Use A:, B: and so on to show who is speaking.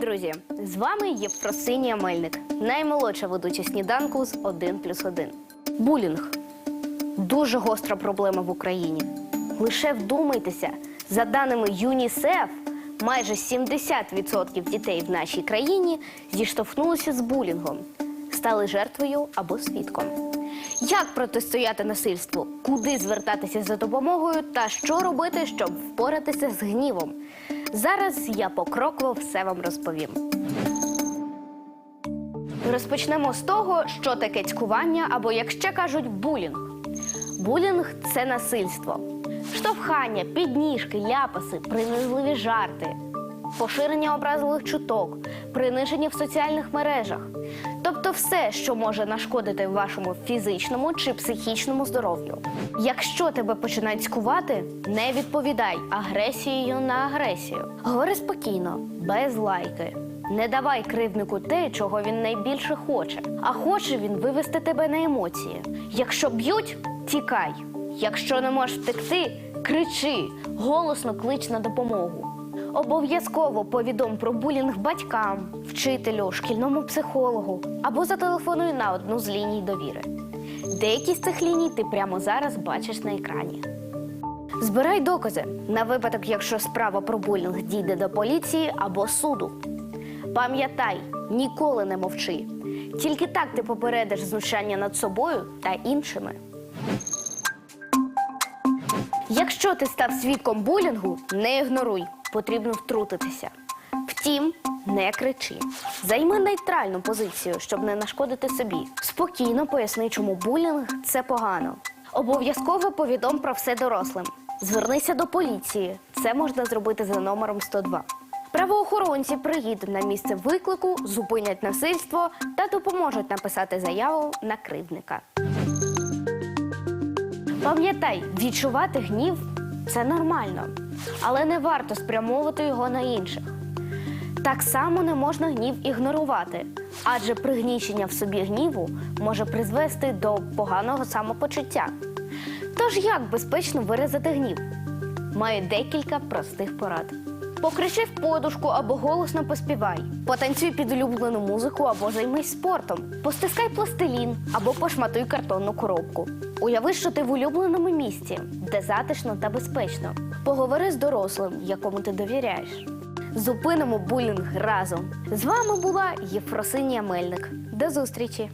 A: Друзі! З вами Євфросинія Мельник, наймолодша ведуча сніданку з 1 плюс 1. Булінг дуже гостра проблема в Україні. Лише вдумайтеся, за даними ЮНІСЕФ, майже 70% дітей в нашій країні зіштовхнулися з булінгом, стали жертвою або свідком. Як протистояти насильству, куди звертатися за допомогою та що робити, щоб впоратися з гнівом? Зараз я покроково все вам розповім. Розпочнемо з того, що таке цькування, або як ще кажуть, булінг. Булінг це насильство, штовхання, підніжки, ляпаси, принизливі жарти, поширення образливих чуток, приниження в соціальних мережах. Тобто все, що може нашкодити вашому фізичному чи психічному здоров'ю. Якщо тебе починають цькувати, не відповідай агресією на агресію. Говори спокійно, без лайки. Не давай кривднику те, чого він найбільше хоче. А хоче він вивести тебе на емоції. Якщо б'ють, тікай. Якщо не можеш втекти, кричи, голосно клич на допомогу. Обов'язково повідом про булінг батькам, вчителю, шкільному психологу або зателефонуй на одну з ліній довіри. Деякі з цих ліній ти прямо зараз бачиш на екрані. Збирай докази на випадок, якщо справа про булінг дійде до поліції або суду. Пам'ятай, ніколи не мовчи. Тільки так ти попередиш знущання над собою та іншими. Якщо ти став свідком булінгу, не ігноруй, потрібно втрутитися. Втім, не кричи. Займи нейтральну позицію, щоб не нашкодити собі. Спокійно поясни, чому булінг це погано. Обов'язково повідом про все дорослим. Звернися до поліції. Це можна зробити за номером 102. Правоохоронці приїдуть на місце виклику, зупинять насильство та допоможуть написати заяву на кривдника. Пам'ятай, відчувати гнів це нормально, але не варто спрямовувати його на інших. Так само не можна гнів ігнорувати, адже пригнічення в собі гніву може призвести до поганого самопочуття. Тож як безпечно виразити гнів? Маю декілька простих порад. Покричи в подушку або голосно поспівай. Потанцюй під улюблену музику або займись спортом. Постискай пластилін або пошматуй картонну коробку. Уяви, що ти в улюбленому місці, де затишно та безпечно. Поговори з дорослим, якому ти довіряєш. Зупинимо булінг разом. З вами була Єфросинія Мельник. До зустрічі!